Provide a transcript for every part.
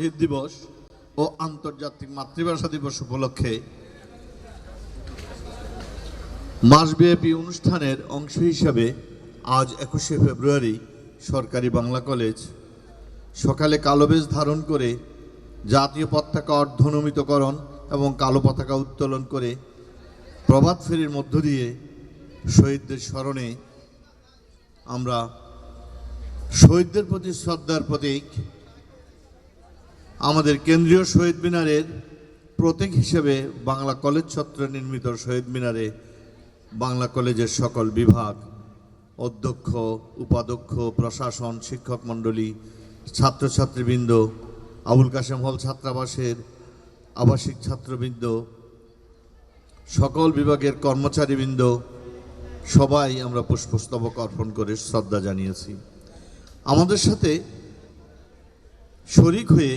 শহীদ দিবস ও আন্তর্জাতিক মাতৃভাষা দিবস উপলক্ষে মাসব্যাপী অনুষ্ঠানের অংশ হিসাবে আজ একুশে ফেব্রুয়ারি সরকারি বাংলা কলেজ সকালে কালো বেশ ধারণ করে জাতীয় পতাকা অর্ধনমিতকরণ এবং কালো পতাকা উত্তোলন করে প্রভাত ফেরির মধ্য দিয়ে শহীদদের স্মরণে আমরা শহীদদের প্রতি শ্রদ্ধার প্রতীক আমাদের কেন্দ্রীয় শহীদ মিনারের প্রতীক হিসেবে বাংলা কলেজ ছত্র নির্মিত শহীদ মিনারে বাংলা কলেজের সকল বিভাগ, অধ্যক্ষ, উপাধ্যক্ষ, প্রশাসন, শিক্ষক মণ্ডলী, ছাত্রছাত্রীবৃন্দ, আবুল কাশেম হল ছাত্রাবাসের আবাসিক ছাত্রবৃন্দ, সকল বিভাগের কর্মচারীবৃন্দ, সবাই আমরা পুষ্পস্তবক অর্পণ করে শ্রদ্ধা জানিয়েছি। আমাদের সাথে শরিক হয়ে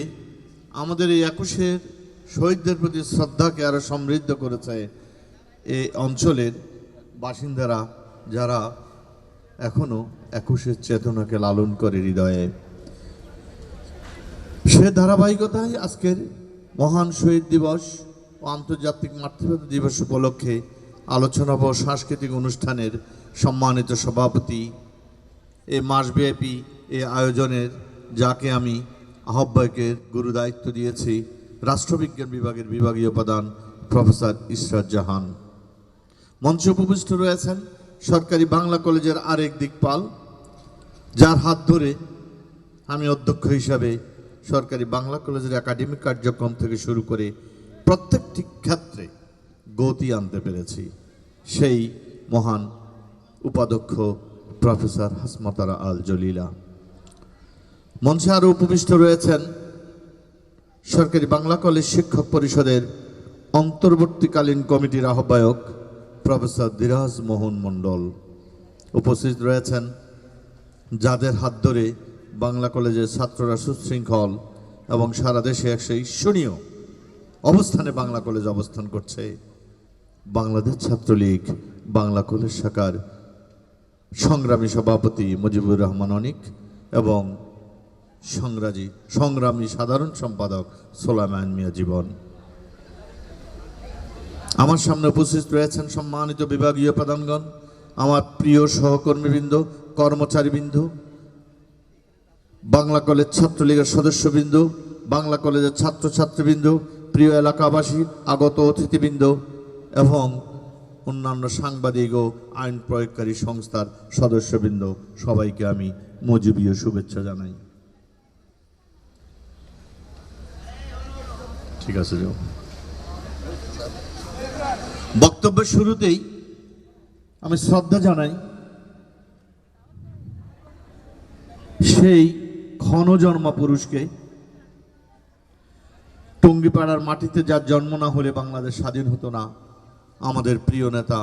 আমাদের এই একুশের শহীদদের প্রতি শ্রদ্ধাকে আরও সমৃদ্ধ করেছে এই অঞ্চলের বাসিন্দারা যারা এখনও একুশের চেতনাকে লালন করে হৃদয়ে। সে ধারাবাহিকতায় আজকের মহান শহীদ দিবস ও আন্তর্জাতিক মাতৃভাষা দিবস উপলক্ষে আলোচনা ও সাংস্কৃতিক অনুষ্ঠানের সম্মানিত সভাপতি, এ মাসব্যাপী এ আয়োজনের, যাকে আমি আহ্বায়কের গুরু দায়িত্ব দিয়েছি রাষ্ট্রবিজ্ঞান বিভাগের বিভাগীয় প্রধান প্রফেসর ইসরাত জাহান। মঞ্চে উপবিষ্ট রয়েছেন সরকারি বাংলা কলেজের আরেক দিকপাল, যার হাত ধরে আমি অধ্যক্ষ হিসাবে সরকারি বাংলা কলেজের একাডেমিক কার্যক্রম থেকে শুরু করে প্রত্যেকটি ক্ষেত্রে গতি আনতে পেরেছি। সেই মহান উপাধ্যক্ষ প্রফেসর হাসমাতারা আল জলিলা। মঞ্চে আরও উপবিষ্ট রয়েছেন সরকারি বাংলা কলেজ শিক্ষক পরিষদের অন্তর্বর্তীকালীন কমিটির আহ্বায়ক প্রফেসর দিরাজ মোহন মণ্ডল। উপস্থিত রয়েছেন যাদের হাত ধরে বাংলা কলেজের ছাত্ররা সুশৃঙ্খল এবং সারা দেশে একশো ঈর্ষণীয় অবস্থানে বাংলা কলেজ অবস্থান করছে। বাংলাদেশ ছাত্রলীগ, বাংলা কলেজ শাখার সংগ্রামী সভাপতি মুজিবুর রহমান অনিক এবং সংগ্রামী সংগ্রামী সাধারণ সম্পাদক সোলামান মিয়া জীবন। আমার সামনে উপস্থিত রয়েছেন সম্মানিত বিভাগীয় প্রধানগণ, আমার প্রিয় সহকর্মীবৃন্দ, কর্মচারীবৃন্দ, বাংলা কলেজ ছাত্রলীগের সদস্যবৃন্দ, বাংলা কলেজের ছাত্রছাত্রীবৃন্দ, প্রিয় এলাকাবাসী, আগত অতিথিবৃন্দ এবং অন্যান্য সাংবাদিক ও আইন প্রয়োগকারী সংস্থার সদস্যবৃন্দ, সবাইকে আমি মজুবীয় শুভেচ্ছা জানাই। ঠিক আছে, যাও। বক্তব্যের শুরুতেই আমি শ্রদ্ধা জানাই সেই ক্ষণজন্মা পুরুষকে টঙ্গিপাড়ার মাটিতে যার জন্ম না হলে বাংলাদেশ স্বাধীন হতো না, আমাদের প্রিয় নেতা,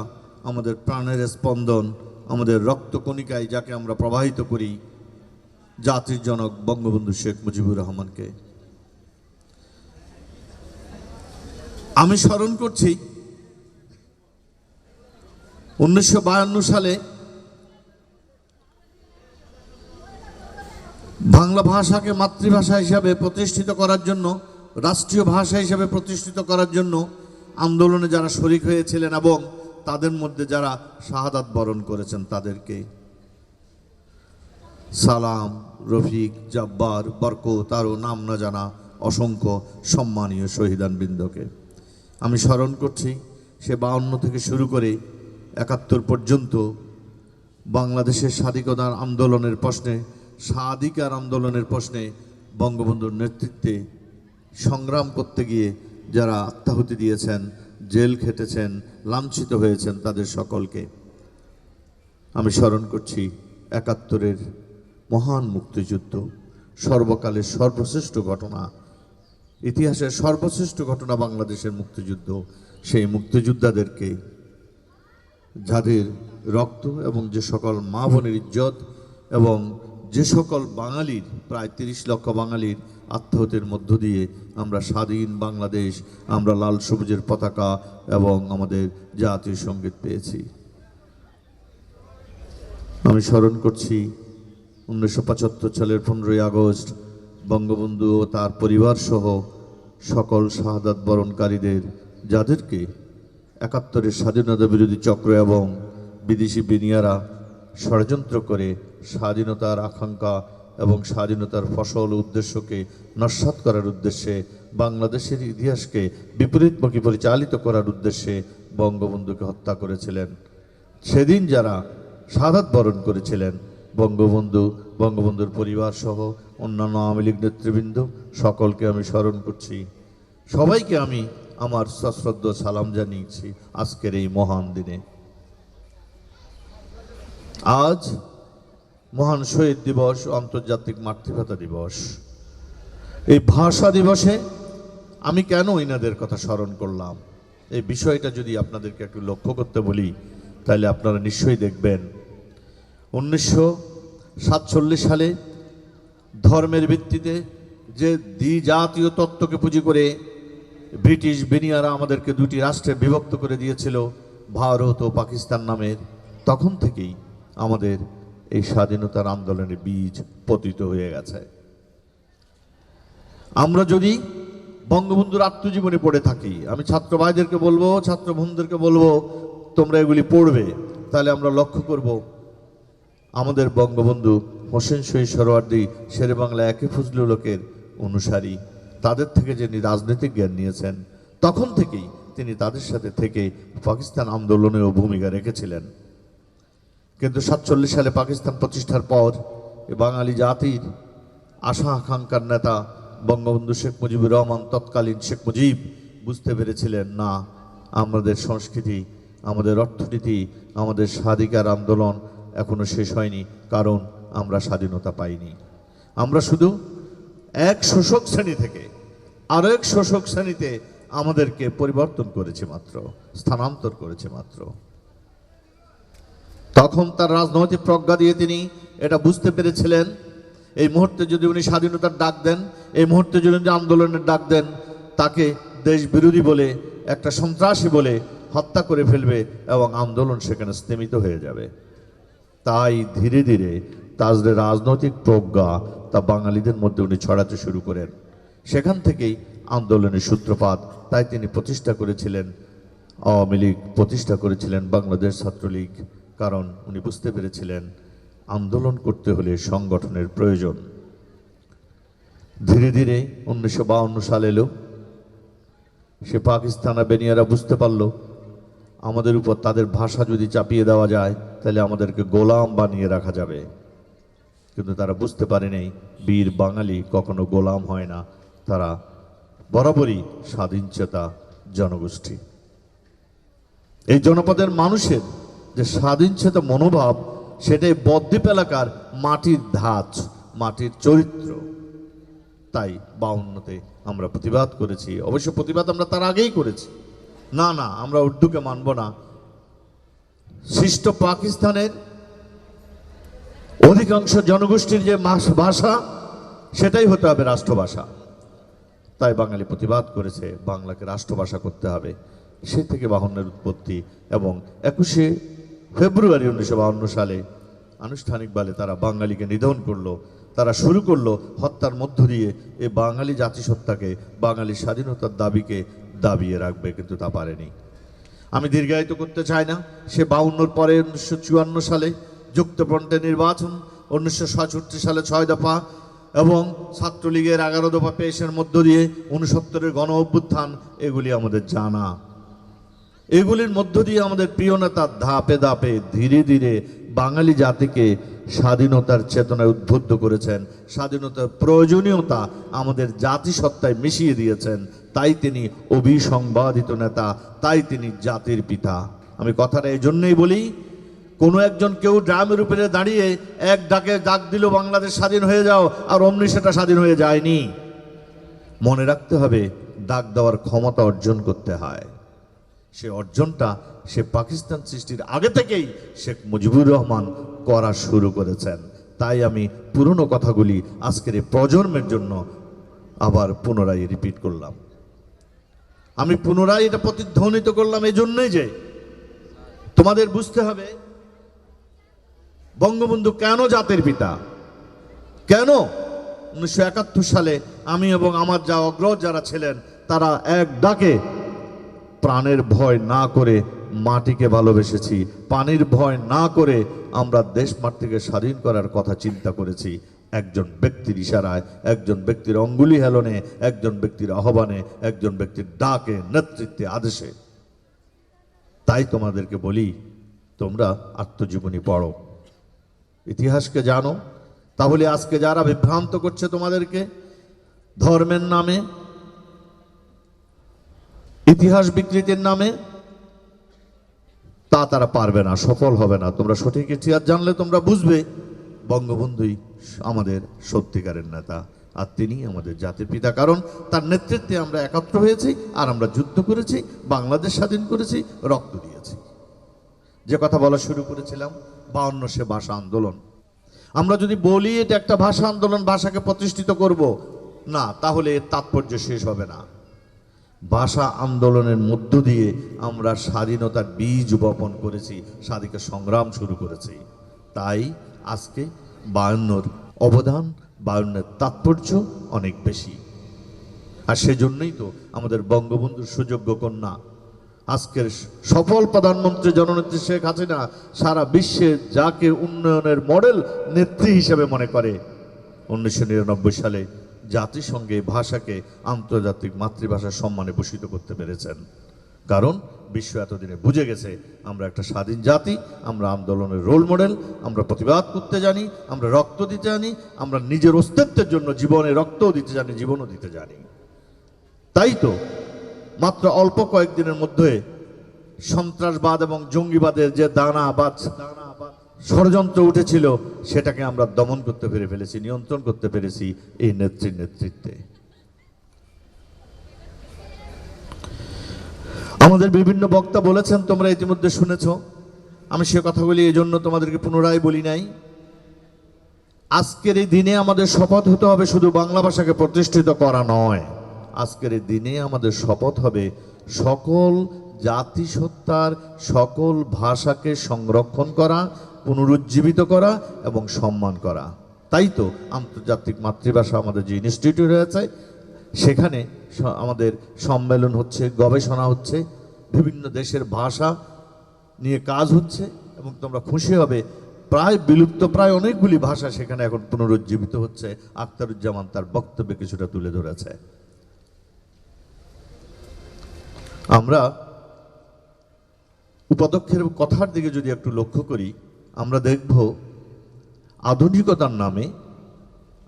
আমাদের প্রাণের স্পন্দন, আমাদের রক্তকণিকায় যাকে আমরা প্রবাহিত করি, জাতির জনক বঙ্গবন্ধু শেখ মুজিবুর রহমানকে। আমি স্মরণ করছি উনিশশো বায়ান্ন সালে বাংলা ভাষাকে মাতৃভাষা হিসাবে প্রতিষ্ঠিত করার জন্য, রাষ্ট্রীয় ভাষা হিসাবে প্রতিষ্ঠিত করার জন্য আন্দোলনে যারা শরিক হয়েছিলেন এবং তাদের মধ্যে যারা শাহাদাত বরণ করেছেন তাদেরকে সালাম, রফিক, জব্বার, বরকত, আরও নাম না জানা অসংখ্য সম্মানীয় শহীদান বৃন্দকে আমি স্মরণ করছি সে বাউন্ন থেকে শুরু করে একাত্তর পর্যন্ত বাংলাদেশের স্বাধীনতার আন্দোলনের প্রশ্নে, স্বাধিকার আন্দোলনের প্রশ্নে বঙ্গবন্ধুর নেতৃত্বে সংগ্রাম করতে গিয়ে যারা আত্মাহুতি দিয়েছেন, জেল খেটেছেন, লাঞ্ছিত হয়েছেন তাদের সকলকে আমি স্মরণ করছি একাত্তরের মহান মুক্তিযুদ্ধ, সর্বকালের সর্বশ্রেষ্ঠ ঘটনা ইতিহাসের সর্বশ্রেষ্ঠ ঘটনা বাংলাদেশের মুক্তিযুদ্ধ। সেই মুক্তিযোদ্ধাদেরকে যাদের রক্ত এবং যে সকল মা বোনের ইজ্জত এবং যে সকল বাঙালির, প্রায় তিরিশ লক্ষ বাঙালির আত্মহত্যের মধ্য দিয়ে আমরা স্বাধীন বাংলাদেশ, আমরা লাল সবুজের পতাকা এবং আমাদের জাতীয় সংগীত পেয়েছি। আমি স্মরণ করছি উনিশশো পঁচাত্তর সালের পনেরোই আগস্ট বঙ্গবন্ধু ও তার পরিবার সহ সকল শাহাদাত বরণকারীদের, যাদেরকে একাত্তরের স্বাধীনতা বিরোধী চক্র এবং বিদেশি বিনিয়ারা ষড়যন্ত্র করে স্বাধীনতার আকাঙ্ক্ষা এবং স্বাধীনতার ফসল উদ্দেশ্যকে নস্বাত করার উদ্দেশ্যে, বাংলাদেশের ইতিহাসকে বিপরীতমুখী পরিচালিত করার উদ্দেশ্যে বঙ্গবন্ধুকে হত্যা করেছিলেন। সেদিন যারা শাহাদ বরণ করেছিলেন বঙ্গবন্ধু, বঙ্গবন্ধুর পরিবার সহ অন্যান্য আওয়ামী লীগ নেতৃবৃন্দ, সকলকে আমি স্মরণ করছি। সবাইকে আমি আমার সশ্রদ্ধ সালাম জানিয়েছি আজকের এই মহান দিনে। আজ মহান শহীদ দিবস, আন্তর্জাতিক মাতৃভাষা দিবস। এই ভাষা দিবসে আমি কেন ইনাদের কথা স্মরণ করলাম? এই বিষয়টা যদি আপনাদেরকে একটু লক্ষ্য করতে বলি, তাহলে আপনারা নিশ্চয়ই দেখবেন উনিশশো সাতচল্লিশ সালে ধর্মের ভিত্তিতে যে দ্বিজাতীয় তত্ত্বকে পুঁজি করে ব্রিটিশ বেনিয়ারা আমাদেরকে দুটি রাষ্ট্রে বিভক্ত করে দিয়েছিল, ভারত ও পাকিস্তান নামের। তখন থেকেই আমাদের এই স্বাধীনতার আন্দোলনের বীজ পতিত হয়ে গেছে। আমরা যদি বঙ্গবন্ধুর আত্মজীবনী পড়ে থাকি, আমি ছাত্র ভাইদেরকে বলব, ছাত্র বোনদেরকে বলব, তোমরা এগুলি পড়বে, তাহলে আমরা লক্ষ্য করব আমাদের বঙ্গবন্ধু হোসেন শহীদ সরোয়ার্দি শেরে বাংলা একে ফজলুলকের অনুসারী। তাদের থেকে যিনি রাজনৈতিক জ্ঞান নিয়েছেন, তখন থেকেই তিনি তাদের সাথে থেকে পাকিস্তান আন্দোলনেও ভূমিকা রেখেছিলেন। কিন্তু সাতচল্লিশ সালে পাকিস্তান প্রতিষ্ঠার পর বাঙালি জাতির আশা আকাঙ্ক্ষার নেতা বঙ্গবন্ধু শেখ মুজিবুর রহমান তৎকালীন শেখ মুজিব বুঝতে পেরেছিলেন, না, আমাদের সংস্কৃতি, আমাদের অর্থনীতি, আমাদের স্বাধিকার আন্দোলন এখনও শেষ হয়নি, কারণ আমরা স্বাধীনতা পাইনি। আমরা শুধু এক শোষক শ্রেণি থেকে আরও এক শোষক শ্রেণীতে আমাদেরকে পরিবর্তন করেছে মাত্র, স্থানান্তর করেছে মাত্র। তখন তার রাজনৈতিক প্রজ্ঞা দিয়ে তিনি এটা বুঝতে পেরেছিলেন, এই মুহূর্তে যদি উনি স্বাধীনতার ডাক দেন, এই মুহূর্তে যদি উনি আন্দোলনের ডাক দেন, তাকে দেশ বিরোধী বলে, একটা সন্ত্রাসী বলে হত্যা করে ফেলবে এবং আন্দোলন সেখানে স্থিমিত হয়ে যাবে। তাই ধীরে ধীরে তার যে রাজনৈতিক প্রজ্ঞা তা বাঙালিদের মধ্যে উনি ছড়াতে শুরু করেন। সেখান থেকেই আন্দোলনের সূত্রপাত তাই তিনি প্রতিষ্ঠা করেছিলেন, আওয়ামী লীগ প্রতিষ্ঠা করেছিলেন বাংলাদেশ ছাত্রলীগ, কারণ উনি বুঝতে পেরেছিলেন আন্দোলন করতে হলে সংগঠনের প্রয়োজন। ধীরে ধীরে উনিশশো সাল এলো, সে পাকিস্তান বেনিয়ারা বুঝতে পারল আমাদের উপর তাদের ভাষা যদি চাপিয়ে দেওয়া যায়, তাহলে আমাদেরকে গোলাম বানিয়ে রাখা যাবে। কিন্তু তারা বুঝতে পারেনি বীর বাঙালি কখনো গোলাম হয় না। তারা বরাবরই স্বাধীনচেতা জনগোষ্ঠী। এই জনপদের মানুষের যে স্বাধীনচেতা মনোভাব, সেটাই বদ্বীপ এলাকার মাটির ধাঁচ, মাটির চরিত্র। তাই বাউন্নতে আমরা প্রতিবাদ করেছি। অবশ্য প্রতিবাদ আমরা তার আগেই করেছি। না না, আমরা উর্দুকে মানব না। সৃষ্ট পাকিস্তানের অধিকাংশ জনগোষ্ঠীর যে ভাষা, সেটাই হতে হবে রাষ্ট্রভাষা। তাই বাঙালি প্রতিবাদ করেছে, বাংলাকে রাষ্ট্রভাষা করতে হবে। সে থেকে বাহনের উৎপত্তি এবং একুশে ফেব্রুয়ারি উনিশশো বাহান্ন সালে আনুষ্ঠানিকভাবে তারা বাঙালিকে নিধন করল, তারা শুরু করল হত্যার মধ্য দিয়ে এই বাঙালি জাতিসত্তাকে বাঙালি স্বাধীনতার দাবিকে দাবিয়ে রাখবে, কিন্তু তা পারেনি। আমি দীর্ঘায়িত করতে চাই না। সে বাউন্নর পরে উনিশশো চুয়ান্ন সালে যুক্তফ্রন্টের নির্বাচন, উনিশশো সাতষট্টি সালে ছয় দফা, এবং ছাত্রলীগের এগারো দফা পেশের মধ্য দিয়ে উনসত্তরের গণ অভ্যুত্থান, এগুলি আমাদের জানা। এগুলির মধ্য দিয়ে আমাদের প্রিয় নেতা ধাপে ধাপে, ধীরে ধীরে বাঙালি জাতিকে স্বাধীনতার চেতনায় উদ্বুদ্ধ করেছেন, স্বাধীনতার প্রয়োজনীয়তা আমাদের জাতিসত্তায় মিশিয়ে দিয়েছেন তাই তিনি অভিসংবাদিত নেতা, তাই তিনি জাতির পিতা। আমি কথাটা এই জন্যই বলি, কোনো একজন কেউ ড্রামের উপরে দাঁড়িয়ে এক ডাকে ডাক দিল, বাংলাদেশ স্বাধীন হয়ে যাও, আর অমনি সেটা স্বাধীন হয়ে যায়নি। মনে রাখতে হবে, ডাক দেওয়ার ক্ষমতা অর্জন করতে হয়। সে অর্জনটা সে পাকিস্তান সৃষ্টির আগে থেকেই শেখ মুজিবুর রহমান করা শুরু করেছেন। তাই আমি পুরনো কথাগুলি আজকের এই প্রজন্মের জন্য আবার পুনরায় রিপিট করলাম। আমি পুনরায় এটা প্রতিধ্বনিত করলাম এই জন্যই যে তোমাদের বুঝতে হবে, বঙ্গবন্ধু কেন জাতির পিতা? কেন? উনিশশো একাত্তর সালে আমি এবং আমার যা অগ্রজ যারা ছিলেন, তারা এক ডাকে প্রাণের ভয় না করে মাটিকে ভালোবেসেছি। পানির ভয় না করে আমরা দেশ মাতৃকে স্বাধীন করার কথা চিন্তা করেছি। একজন ব্যক্তির ইশারায়, একজন ব্যক্তির অঙ্গুলি হেলনে, একজন ব্যক্তির আহ্বানে, একজন ব্যক্তির ডাকে, নেতৃত্বে, আদেশে। তাই তোমাদেরকে বলি, তোমরা আত্মজীবনী পড়ো। ইতিহাসকে জানো, তাহলে আজকে যারা বিভ্রান্ত করছে তোমাদেরকে, ধর্মের নামে, ইতিহাস বিকৃতির নামে, তা তারা পারবে না, সফল হবে না। তোমরা সঠিক ইতিহাস জানলে তোমরা বুঝবে, বঙ্গবন্ধুই আমাদের সত্যিকারের নেতা আর তিনি আমাদের জাতির পিতা। কারণ তার নেতৃত্বে আমরা একাত্র হয়েছি আর আমরা যুদ্ধ করেছি, বাংলাদেশ স্বাধীন করেছি, রক্ত দিয়েছি। যে কথা বলা শুরু করেছিলাম, বাউন্ন সে ভাষা আন্দোলন। আমরা যদি বলি এটা একটা ভাষা আন্দোলন, ভাষাকে প্রতিষ্ঠিত করব, না, তাহলে এর তাৎপর্য শেষ হবে না। ভাষা আন্দোলনের মধ্য দিয়ে আমরা স্বাধীনতার বীজ বপন করেছি, স্বাধীনতা সংগ্রাম শুরু করেছি। তাই আজকে বায়ান্নর অবদান, বায়ান্নের তাৎপর্য অনেক বেশি। আর সেজন্যই তো আমাদের বঙ্গবন্ধুর সুযোগ্য কন্যা, আজকের সফল প্রধানমন্ত্রী জননেত্রী শেখ হাসিনা সারা বিশ্বে যাকে উন্নয়নের মডেল নেত্রী হিসেবে মনে করে। উনিশশো নিরানব্বই সালে জাতিসংঘে ভাষাকে আন্তর্জাতিক মাতৃভাষার সম্মানে ভূষিত করতে পেরেছেন। কারণ বিশ্ব এতদিনে বুঝে গেছে, আমরা একটা স্বাধীন জাতি, আমরা আন্দোলনের রোল মডেল, আমরা প্রতিবাদ করতে জানি, আমরা রক্ত দিতে জানি, আমরা নিজের অস্তিত্বের জন্য জীবনে রক্তও দিতে জানি, জীবনও দিতে জানি। তাই তো, মাত্র অল্প কয়েকদিনের মধ্যে সন্ত্রাসবাদ এবং জঙ্গিবাদের যে দানা বা ষড়যন্ত্র উঠেছিল, সেটাকে আমরা দমন করতে পেরে ফেলেছি, নিয়ন্ত্রণ করতে পেরেছি এই নেত্রীর নেতৃত্বে। আমাদের বিভিন্ন বক্তা বলেছেন, তোমরা ইতিমধ্যে শুনেছ। আমি সে কথাগুলি এই জন্য তোমাদেরকে পুনরায় বলি নাই। আজকের এই দিনে আমাদের শপথ হতে হবে শুধু বাংলা ভাষাকে প্রতিষ্ঠিত করা নয়। আজকের এই দিনে আমাদের শপথ হবে সকল জাতিসত্তার, সকল ভাষাকে সংরক্ষণ করা, পুনরুজ্জীবিত করা এবং সম্মান করা। তাই তো আন্তর্জাতিক মাতৃভাষা আমাদের যে ইনস্টিটিউট রয়েছে সেখানে আমাদের সম্মেলন হচ্ছে, গবেষণা হচ্ছে, বিভিন্ন দেশের ভাষা নিয়ে কাজ হচ্ছে এবং তোমরা খুশি হবে। প্রায় বিলুপ্ত প্রায় অনেকগুলি ভাষা সেখানে এখন পুনরুজ্জীবিত হচ্ছে। আখতারুজ্জামান তার বক্তব্যে কিছুটা তুলে ধরেছে। আমরা উপাধ্যক্ষের কথার দিকে যদি একটু লক্ষ্য করি, আমরা দেখব আধুনিকতার নামে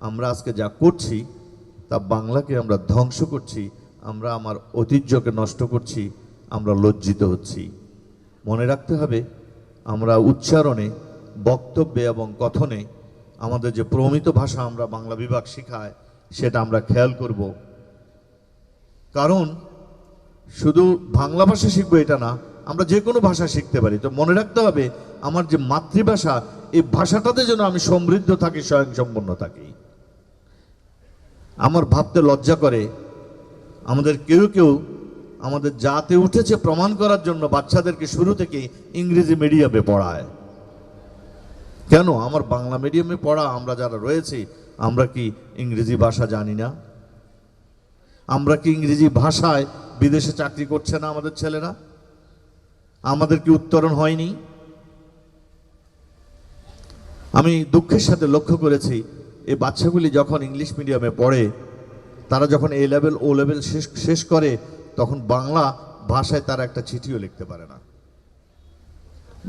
আমরা আজকে যা করছি তা বাংলাকে আমরা ধ্বংস করছি, আমরা আমার ঐতিহ্যকে নষ্ট করছি, আমরা লজ্জিত হচ্ছি। মনে রাখতে হবে, আমরা উচ্চারণে, বক্তব্যে এবং কথনে আমাদের যে প্রমিত ভাষা আমরা বাংলা বিভাগ শেখায়, সেটা আমরা খেয়াল করব। কারণ, শুধু বাংলা ভাষা শিখব এটা না, আমরা যে কোনো ভাষা শিখতে পারি। তো মনে রাখতে হবে, আমার যে মাতৃভাষা, এই ভাষাটাতে যেন আমি সমৃদ্ধ থাকি, স্বয়ংসম্পন্ন থাকি। আমার ভাবতে লজ্জা করে। আমাদের কেউ কেউ আমাদের জাতে উঠেছে প্রমাণ করার জন্য বাচ্চাদেরকে শুরু থেকে ইংরেজি মিডিয়ামে পড়ায়। কেন? আমার বাংলা মিডিয়ামে পড়া, আমরা যারা রয়েছি, আমরা কি ইংরেজি ভাষা জানি না? আমরা কি ইংরেজি ভাষায় বিদেশে চাকরি করছে না আমাদের ছেলেরা? আমাদের কি উত্তরণ হয়নি? আমি দুঃখের সাথে লক্ষ্য করেছি এই বাচ্চাগুলি যখন ইংলিশ মিডিয়ামে পড়ে, তারা যখন এ লেভেল ও লেভেল শেষ শেষ করে, তখন বাংলা ভাষায় তারা একটা চিঠিও লিখতে পারে না।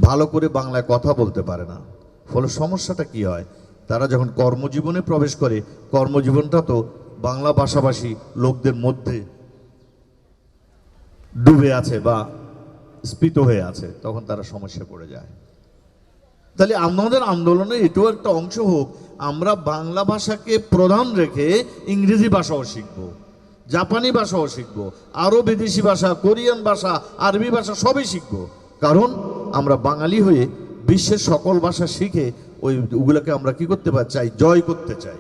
ভালো করে বাংলায় কথা বলতে পারে না। ফলে সমস্যাটা কি হয়? তারা যখন কর্মজীবনে প্রবেশ করে, কর্মজীবনটা তো বাংলা ভাষাভাষী লোকদের মধ্যে ডুবে আছে বা স্ফীত হয়ে আছে, তখন তারা সমস্যায় পড়ে যায়। তাহলে আমাদের আন্দোলনের এটাও একটা অংশ হোক, আমরা বাংলা ভাষাকে প্রধান রেখে ইংরেজি ভাষাও শিখব, জাপানি ভাষাও শিখব, আরও বিদেশি ভাষা, কোরিয়ান ভাষা, আরবি ভাষা সবই শিখব। কারণ আমরা বাঙালি হয়ে বিশ্বের সকল ভাষা শিখে ওই ওগুলোকে আমরা কি করতে চাই, জয় করতে চাই।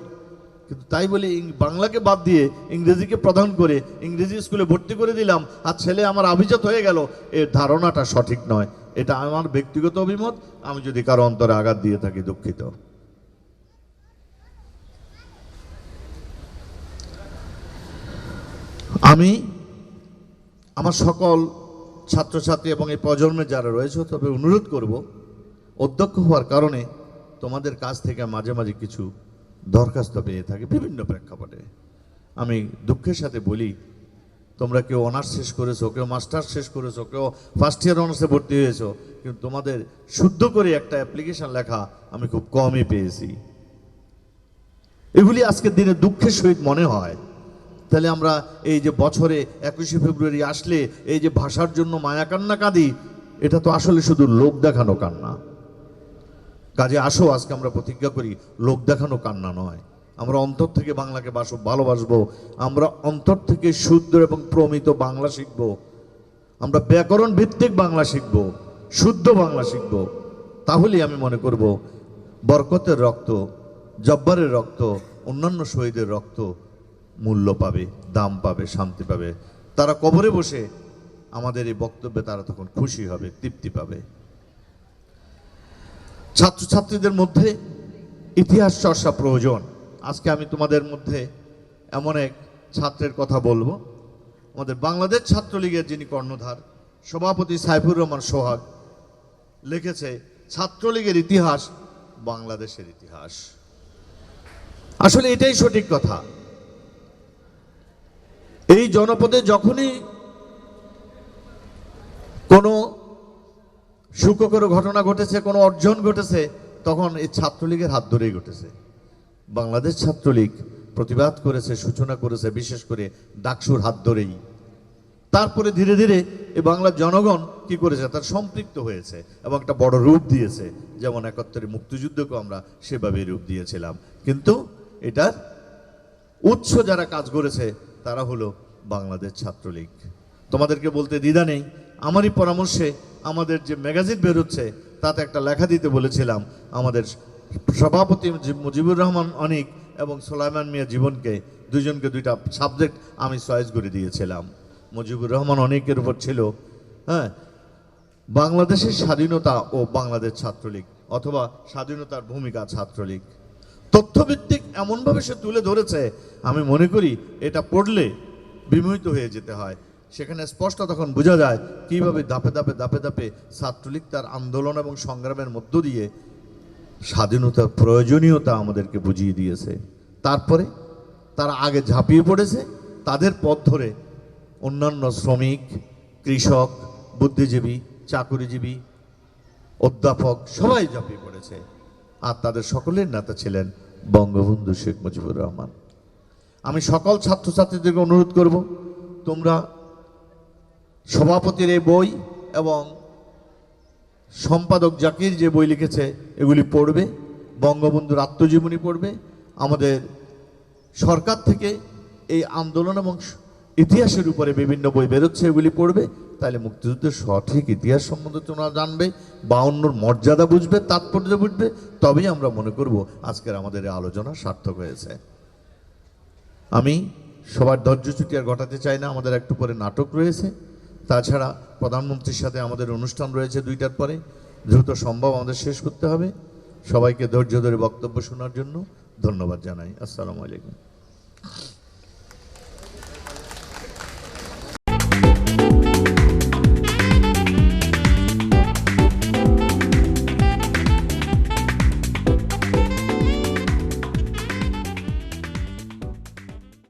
কিন্তু তাই বলে বাংলাকে বাদ দিয়ে ইংরেজিকে প্রধান করে ইংরেজি স্কুলে ভর্তি করে দিলাম, আর ছেলে আমার আভিজাত হয়ে গেল, এর ধারণাটা সঠিক নয়। এটা আমার ব্যক্তিগত অভিমত, আমি যদি কারও অন্তরে আঘাত দিয়ে থাকি দুঃখিত। আমি আমার সকল ছাত্রছাত্রী এবং এই প্রজন্মে যারা রয়েছে, তবে অনুরোধ করব, অধ্যক্ষ হওয়ার কারণে তোমাদের কাছ থেকে মাঝে মাঝে কিছু দরখাস্ত পেয়ে থাকে বিভিন্ন প্রেক্ষাপটে। আমি দুঃখের সাথে বলি তোমরা কেউ অনার্স শেষ করেছ, কেউ মাস্টার্স শেষ করেছ, কেউ ফার্স্ট ইয়ার অনার্সে ভর্তি হয়েছো, কিন্তু তোমাদের শুদ্ধ করে একটা অ্যাপ্লিকেশন লেখা আমি খুব কমই পেয়েছি। এগুলি আজকের দিনে দুঃখের সহিত মনে হয়। তাহলে আমরা এই যে বছরে একুশে ফেব্রুয়ারি আসলে এই যে ভাষার জন্য মায়া কান্না কাঁদি, এটা তো আসলে শুধু লোক দেখানো কান্না। কাজে আসো, আজকে আমরা প্রতিজ্ঞা করি, লোক দেখানো কান্না নয়। আমরা অন্তর থেকে বাংলাকে বাসো ভালোবাসবো। আমরা অন্তর থেকে শুদ্ধ এবং প্রমিত বাংলা শিখব। আমরা ব্যাকরণ ভিত্তিক বাংলা শিখব, শুদ্ধ বাংলা শিখব। তাহলেই আমি মনে করব, বরকতের রক্ত, জব্বারের রক্ত, অন্যান্য শহীদের রক্ত মূল্য পাবে, দাম পাবে, শান্তি পাবে। তারা কবরে বসে আমাদের এই বক্তব্যে তারা তখন খুশি হবে, তৃপ্তি পাবে। ছাত্রছাত্রীদের মধ্যে ইতিহাস চর্চা প্রয়োজন। আজকে আমি তোমাদের মধ্যে এমন এক ছাত্রের কথা বলব। আমাদের বাংলাদেশ ছাত্রলীগের যিনি কর্ণধার, সভাপতি সাইফুর রহমান সোহাগ, লিখেছে, ছাত্রলীগের ইতিহাস বাংলাদেশের ইতিহাস। আসলে এটাই সঠিক কথা। এই জনপদে যখনই কোনো সুখকর ঘটনা ঘটেছে, কোনো অর্জন ঘটেছে, তখন এই ছাত্রলীগের হাত ধরেই ঘটেছে। বাংলাদেশ ছাত্রলীগ প্রতিবাদ করেছে, সূচনা করেছে, বিশেষ করে ডাকসুর হাত ধরেই। তারপরে ধীরে ধীরে এই বাংলার জনগণ কি করেছে? তার সম্পৃক্ত হয়েছে এবং একটা বড় রূপ দিয়েছে। যেমন একাত্তরে মুক্তিযুদ্ধকে আমরা সেভাবে রূপ দিয়েছিলাম। কিন্তু এটার উৎস যারা কাজ করেছে, তারা হলো বাংলাদেশ ছাত্রলীগ। তোমাদেরকে বলতে দ্বিধা নেই, আমারই পরামর্শে আমাদের যে ম্যাগাজিন বেরোচ্ছে, তাতে একটা লেখা দিতে বলেছিলাম, আমাদের সভাপতি মুজি- মুজিবুর রহমান অনিক এবং সোলাইমান মিয়া জীবনকে দুজনকে দুইটা সাবজেক্ট আমি চয়েস করে দিয়েছিলাম। মুজিবুর রহমান অনেকের উপর ছিল হ্যাঁ বাংলাদেশের স্বাধীনতা ও বাংলাদেশ ছাত্রলীগ, অথবা স্বাধীনতার ভূমিকা ছাত্রলীগ। তথ্যভিত্তিক এমনভাবে সে তুলে ধরেছে, আমি মনে করি এটা পড়লে বিমোহিত হয়ে যেতে হয়। সেখানে স্পষ্ট তখন বোঝা যায় কীভাবে দাপে দাপে দাপে দাপে ছাত্রলীগ তার আন্দোলন এবং সংগ্রামের মধ্য দিয়ে স্বাধীনতার প্রয়োজনীয়তা আমাদেরকে বুঝিয়ে দিয়েছে। তারপরে তারা আগে ঝাঁপিয়ে পড়েছে, তাদের পথ ধরে অন্যান্য শ্রমিক, কৃষক, বুদ্ধিজীবী, চাকুরিজীবী, অধ্যাপক সবাই ঝাঁপিয়ে পড়েছে। আর তাদের সকলের নেতা ছিলেন বঙ্গবন্ধু শেখ মুজিবুর রহমান। আমি সকল ছাত্রছাত্রীদেরকে অনুরোধ করব, তোমরা সভাপতির এই বই এবং সম্পাদক জাকির যে বই লিখেছে, এগুলি পড়বে, বঙ্গবন্ধুর আত্মজীবনী পড়বে। আমাদের সরকার থেকে এই আন্দোলন এবং ইতিহাসের উপরে বিভিন্ন বই বেরোচ্ছে, এগুলি পড়বে। তাহলে মুক্তিযুদ্ধের সঠিক ইতিহাস সম্বন্ধে তোমরা জানবে, বাউন্নর মর্যাদা বুঝবে, তাৎপর্য বুঝবে, তবেই আমরা মনে করব আজকের আমাদের এই আলোচনা সার্থক হয়েছে। আমি সবার ধৈর্যচ্যুতি আর ঘটাতে চাই না, আমাদের একটু পরে নাটক রয়েছে। তাছাড়া প্রধানমন্ত্রীর সাথে আমাদের অনুষ্ঠান রয়েছে দুইটার পরে। দ্রুত সম্ভব আমাদের শেষ করতে হবে। সবাইকে ধৈর্য ধরে বক্তব্য শোনার জন্য ধন্যবাদ জানাই। আসসালামু আলাইকুম।